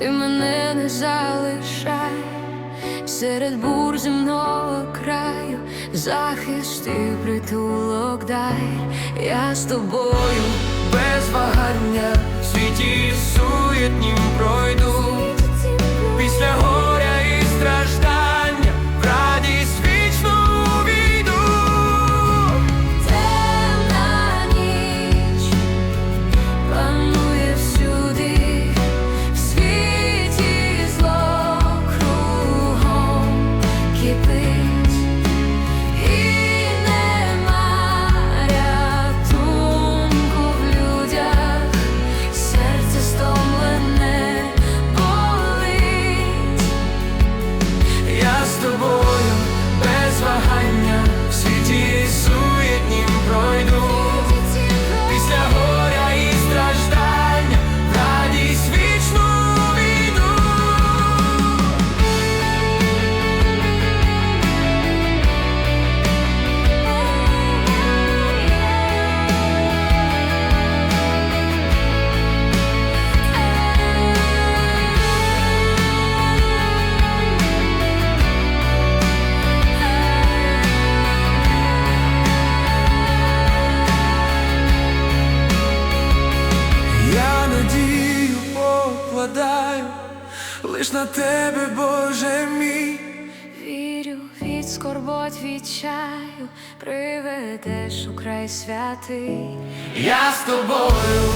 не залишай, серед бур земного краю, захист і притулок дай, я з тобою без вагання світі суєтнім лиш на тебе, Боже мій. Вірю, від скорбот відчаю, приведеш у край святий. Я з тобою